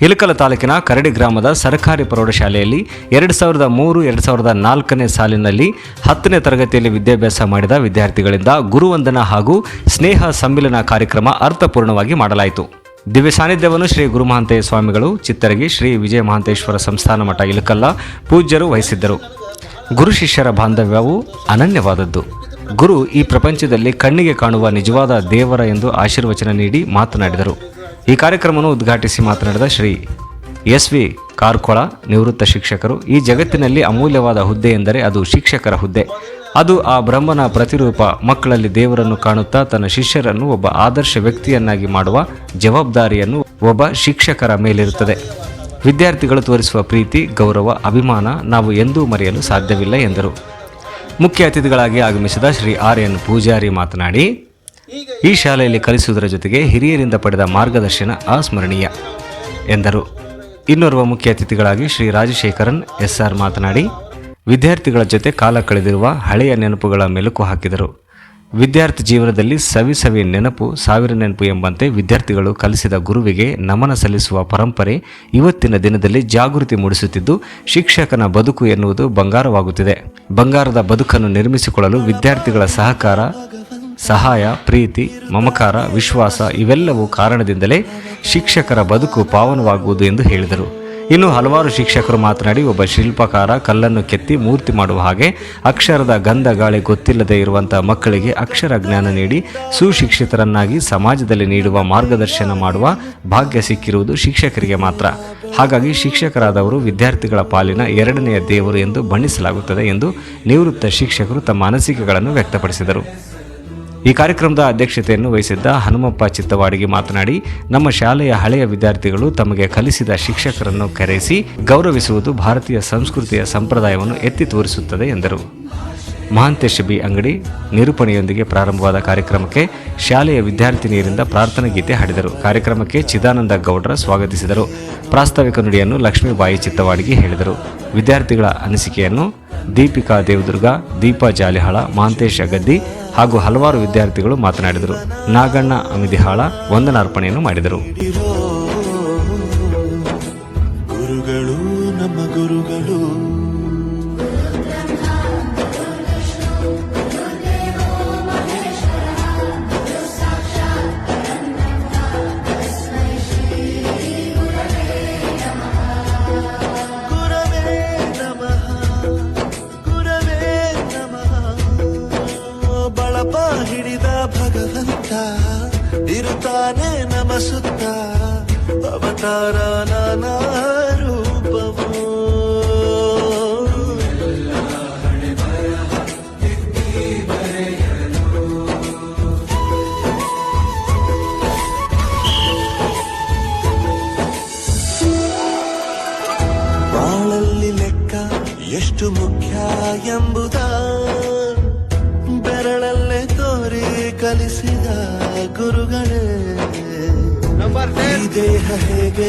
Ilkal ತಾಲೂಕಿನ ಕರಡಿ ಗ್ರಾಮದ ಸರ್ಕಾರಿ ಪ್ರೌಢಶಾಲೆಯಲ್ಲಿ ಎರಡು ಸಾವಿರದ ಮೂರು, ಎರಡು ಸಾವಿರದ ನಾಲ್ಕನೇ ಸಾಲಿನಲ್ಲಿ ಹತ್ತನೇ ತರಗತಿಯಲ್ಲಿ ವಿದ್ಯಾಭ್ಯಾಸ ಮಾಡಿದ ವಿದ್ಯಾರ್ಥಿಗಳಿಂದ ಗುರುವಂದನ ಹಾಗೂ ಸ್ನೇಹ ಸಮ್ಮಿಲನ ಕಾರ್ಯಕ್ರಮ ಅರ್ಥಪೂರ್ಣವಾಗಿ ಮಾಡಲಾಯಿತು. ದಿವ್ಯ ಸಾನ್ನಿಧ್ಯವನ್ನು ಶ್ರೀ ಗುರುಮಹಾಂತೇಯ ಸ್ವಾಮಿಗಳು, ಚಿತ್ತರಗಿ ಶ್ರೀ ವಿಜಯ ಮಹಾಂತೇಶ್ವರ ಸಂಸ್ಥಾನ ಮಠ ಇಲಕಲ್ಲ ಪೂಜ್ಯರು ವಹಿಸಿದ್ದರು. ಗುರು ಶಿಷ್ಯರ ಬಾಂಧವ್ಯವು ಅನನ್ಯವಾದದ್ದು. ಗುರು ಈ ಪ್ರಪಂಚದಲ್ಲಿ ಕಣ್ಣಿಗೆ ಕಾಣುವ ನಿಜವಾದ ದೇವರ ಎಂದು ಆಶೀರ್ವಚನ ನೀಡಿ ಮಾತನಾಡಿದರು. ಈ ಕಾರ್ಯಕ್ರಮವನ್ನು ಉದ್ಘಾಟಿಸಿ ಮಾತನಾಡಿದ ಶ್ರೀ ಎಸ್ ವಿ ಕಾರ್ಕೊಳ, ನಿವೃತ್ತ ಶಿಕ್ಷಕರು, ಈ ಜಗತ್ತಿನಲ್ಲಿ ಅಮೂಲ್ಯವಾದ ಹುದ್ದೆ ಎಂದರೆ ಅದು ಶಿಕ್ಷಕರ ಹುದ್ದೆ. ಅದು ಆ ಬ್ರಹ್ಮನ ಪ್ರತಿರೂಪ, ಮಕ್ಕಳಲ್ಲಿ ದೇವರನ್ನು ಕಾಣುತ್ತಾ ತನ್ನ ಶಿಷ್ಯರನ್ನು ಒಬ್ಬ ಆದರ್ಶ ವ್ಯಕ್ತಿಯನ್ನಾಗಿ ಮಾಡುವ ಜವಾಬ್ದಾರಿಯನ್ನು ಒಬ್ಬ ಶಿಕ್ಷಕರ ಮೇಲಿರುತ್ತದೆ. ವಿದ್ಯಾರ್ಥಿಗಳು ತೋರಿಸುವ ಪ್ರೀತಿ, ಗೌರವ, ಅಭಿಮಾನ ನಾವು ಎಂದೂ ಮರೆಯಲು ಸಾಧ್ಯವಿಲ್ಲ ಎಂದರು. ಮುಖ್ಯ ಅತಿಥಿಗಳಾಗಿ ಆಗಮಿಸಿದ ಶ್ರೀ ಆರ್ ಎನ್ ಪೂಜಾರಿ ಮಾತನಾಡಿ ಈ ಶಾಲೆಯಲ್ಲಿ ಕಲಿಸುವುದರ ಜೊತೆಗೆ ಹಿರಿಯರಿಂದ ಪಡೆದ ಮಾರ್ಗದರ್ಶನ ಅಸ್ಮರಣೀಯ ಎಂದರು. ಇನ್ನೋರ್ವ ಮುಖ್ಯ ಅತಿಥಿಗಳಾಗಿ ಶ್ರೀ ರಾಜಶೇಖರನ್ ಎಸ್ಆರ್ ಮಾತನಾಡಿ, ವಿದ್ಯಾರ್ಥಿಗಳ ಜೊತೆ ಕಾಲ ಕಳೆದಿರುವ ಹಳೆಯ ನೆನಪುಗಳ ಮೆಲುಕು ಹಾಕಿದರು. ವಿದ್ಯಾರ್ಥಿ ಜೀವನದಲ್ಲಿ ಸವಿ ಸವಿ ನೆನಪು, ಸಾವಿರ ನೆನಪು ಎಂಬಂತೆ ವಿದ್ಯಾರ್ಥಿಗಳು ಕಲಿಸಿದ ಗುರುವಿಗೆ ನಮನ ಸಲ್ಲಿಸುವ ಪರಂಪರೆ ಇವತ್ತಿನ ದಿನದಲ್ಲಿ ಜಾಗೃತಿ ಮೂಡಿಸುತ್ತಿದ್ದು, ಶಿಕ್ಷಕನ ಬದುಕು ಎನ್ನುವುದು ಬಂಗಾರವಾಗುತ್ತಿದೆ. ಬಂಗಾರದ ಬದುಕನ್ನು ನಿರ್ಮಿಸಿಕೊಳ್ಳಲು ವಿದ್ಯಾರ್ಥಿಗಳ ಸಹಕಾರ ಸಹಾಯ, ಪ್ರೀತಿ, ಮಮಕಾರ, ವಿಶ್ವಾಸ ಇವೆಲ್ಲವೂ ಕಾರಣದಿಂದಲೇ ಶಿಕ್ಷಕರ ಬದುಕು ಪಾವನವಾಗುವುದು ಎಂದು ಹೇಳಿದರು. ಇನ್ನು ಹಲವಾರು ಶಿಕ್ಷಕರು ಮಾತನಾಡಿ, ಒಬ್ಬ ಶಿಲ್ಪಕಾರ ಕಲ್ಲನ್ನು ಕೆತ್ತಿ ಮೂರ್ತಿ ಮಾಡುವ ಹಾಗೆ ಅಕ್ಷರದ ಗಂಧ ಗಾಳಿ ಗೊತ್ತಿಲ್ಲದೆ ಇರುವಂಥ ಮಕ್ಕಳಿಗೆ ಅಕ್ಷರ ಜ್ಞಾನ ನೀಡಿ ಸುಶಿಕ್ಷಿತರನ್ನಾಗಿ ಸಮಾಜದಲ್ಲಿ ನೀಡುವ ಮಾರ್ಗದರ್ಶನ ಮಾಡುವ ಭಾಗ್ಯ ಸಿಕ್ಕಿರುವುದು ಶಿಕ್ಷಕರಿಗೆ ಮಾತ್ರ. ಹಾಗಾಗಿ ಶಿಕ್ಷಕರಾದವರು ವಿದ್ಯಾರ್ಥಿಗಳ ಪಾಲಿನ ಎರಡನೆಯ ದೇವರು ಎಂದು ಬಣ್ಣಿಸಲಾಗುತ್ತದೆ ಎಂದು ನಿವೃತ್ತ ಶಿಕ್ಷಕರು ತಮ್ಮ ಅನಿಸಿಕೆಗಳನ್ನು ವ್ಯಕ್ತಪಡಿಸಿದರು. ಈ ಕಾರ್ಯಕ್ರಮದ ಅಧ್ಯಕ್ಷತೆಯನ್ನು ವಹಿಸಿದ್ದ ಹನುಮಪ್ಪ ಚಿತ್ತವಾಡಿಗೆ ಮಾತನಾಡಿ, ನಮ್ಮ ಶಾಲೆಯ ಹಳೆಯ ವಿದ್ಯಾರ್ಥಿಗಳು ತಮಗೆ ಕಲಿಸಿದ ಶಿಕ್ಷಕರನ್ನು ಕರೆಸಿ ಗೌರವಿಸುವುದು ಭಾರತೀಯ ಸಂಸ್ಕೃತಿಯ ಸಂಪ್ರದಾಯವನ್ನು ಎತ್ತಿ ತೋರಿಸುತ್ತದೆ ಎಂದರು. ಮಹಾಂತೇಶ ಬಿ ಅಂಗಡಿ ನಿರೂಪಣೆಯೊಂದಿಗೆ ಪ್ರಾರಂಭವಾದ ಕಾರ್ಯಕ್ರಮಕ್ಕೆ ಶಾಲೆಯ ವಿದ್ಯಾರ್ಥಿನಿಯರಿಂದ ಪ್ರಾರ್ಥನಾ ಗೀತೆ ಹಾಡಿದರು. ಕಾರ್ಯಕ್ರಮಕ್ಕೆ ಚಿದಾನಂದ ಗೌಡ್ರ ಸ್ವಾಗತಿಸಿದರು. ಪ್ರಾಸ್ತಾವಿಕ ನುಡಿಯನ್ನು ಲಕ್ಷ್ಮೀಬಾಯಿ ಚಿತ್ತವಾಡಿಗೆ ಹೇಳಿದರು. ವಿದ್ಯಾರ್ಥಿಗಳ ಅನಿಸಿಕೆಯನ್ನು ದೀಪಿಕಾ ದೇವದುರ್ಗ, ದೀಪಾ ಜಾಲಿಹಾಳ, ಮಹಾಂತೇಶ ಗದ್ದಿ ಹಾಗೂ ಹಲವಾರು ವಿದ್ಯಾರ್ಥಿಗಳು ಮಾತನಾಡಿದರು. ನಾಗಣ್ಣ ಅಮಿದಿಹಾಳ ವಂದನಾರ್ಪಣೆಯನ್ನು ಮಾಡಿದರು. ಗುರುಗಳೇ ಈ ದೇಹ ಹೇಗೆ?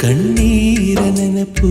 ಕಣ್ಣೀರ ನೆನಪು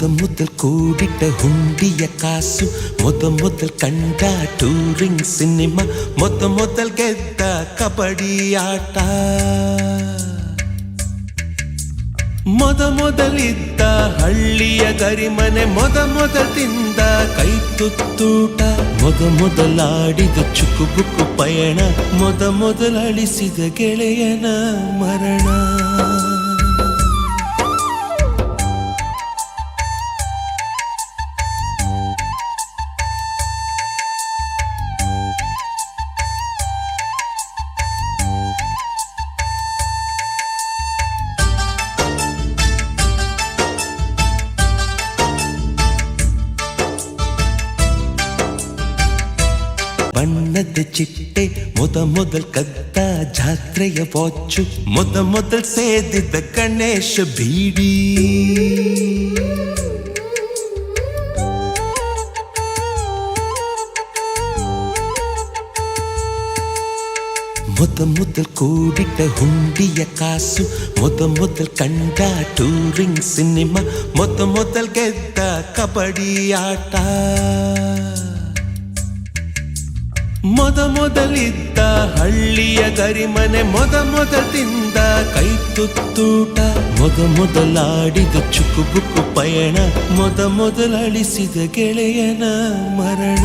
ಮೊದ ಮೊದಲ್ ಕೂಡಿಟ್ಟ ಹುಂಡಿಯ ಕಾಸು, ಮೊದ ಮೊದಲ್ ಕಂಡ ಟೂರಿಂಗ್ ಸಿನಿಮಾ ಮೊದ ಮೊದಲ್ ಗೆದ್ದ ಕಬಡ್ಡಿ ಆಟ. ಮೊದ ಮೊದಲಿದ್ದ ಹಳ್ಳಿಯ ಗರಿಮನೆ, ಮೊದ ಮೊದಲಿಂದ ಕೈ ತುತ್ತೂಟ. ಮೊದ ಮೊದಲಾಡಿದ ಚುಕುಬುಕು ಪಯಣ, ಮೊದ ಮೊದಲಳಿಸಿದ ಗೆಳೆಯನ ಮರಣ. ಬಣ್ಣದ ಚಿಟ್ಟೆ ಮೊದ ಮೊದಲ್ ಕದ್ದ ಜಾತ್ರೆಯ ವಾಚು ಮೊದ ಮೊದಲ್ ಸೇದಿದ್ದ ಗಣೇಶ ಬೀಡಿ ಮೊದ ಮೊದಲ್ ಕೂಡಿಟ್ಟ ಹುಂಡಿಯ ಕಾಸು ಮೊದ ಮೊದಲ್ ಕಂಡ ಟೂರಿಂಗ್ ಸಿನಿಮಾ ಮೊದ ಮೊದಲ್ ಗೆದ್ದ ಕಬಡ್ಡಿ ಆಟ ಮೊದ ಮೊದಲಿದ್ದ ಹಳ್ಳಿಯ ಗರಿಮನೆ, ಮೊದ ಮೊದಲಿಂದ ಕೈ ತುತ್ತೂಟ ಮೊದ ಮೊದಲಾಡಿದ ಚುಕುಬುಕು ಪಯಣ, ಮೊದ ಮೊದಲಳಿಸಿದ ಗೆಳೆಯನ ಮರಣ.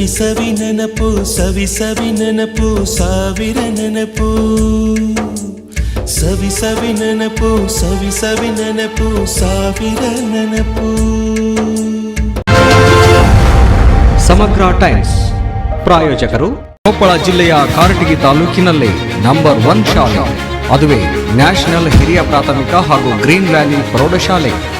ಸವಿ ಸವಿ ನೆನಪು ಸವಿ ಸವಿ ನೆನಪು, ಸಾವಿರ ನೆನಪು. ಸವಿ ಸವಿ ನೆನಪು ಸವಿ ಸವಿ ನೆನಪು, ಸಾವಿರ ನೆನಪು. ಸಮಗ್ರ ಟೈಮ್ಸ್. ಪ್ರಾಯೋಜಕರು ಕೊಪ್ಪಳ ಜಿಲ್ಲೆಯ ಕಾರಟಗಿ ತಾಲೂಕಿನಲ್ಲಿ ನಂಬರ್ ಒನ್ ಶಾಲೆ, ಅದುವೇ ನ್ಯಾಷನಲ್ ಹಿರಿಯ ಪ್ರಾಥಮಿಕ ಹಾಗೂ ಗ್ರೀನ್ ವ್ಯಾಲಿ ಪ್ರೌಢಶಾಲೆ.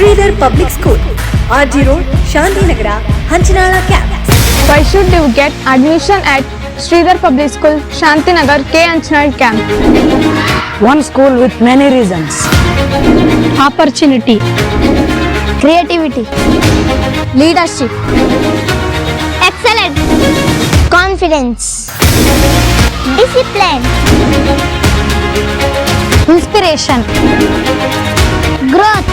Sridhar public school RG road Shantinagar Hanchinal camp Why should you get admission at Sridhar Public School, Shantinagar, K. Anchanad Camp? One school with many reasons. Opportunity. Creativity. Leadership. Excellence. Confidence. Discipline. Inspiration. Growth.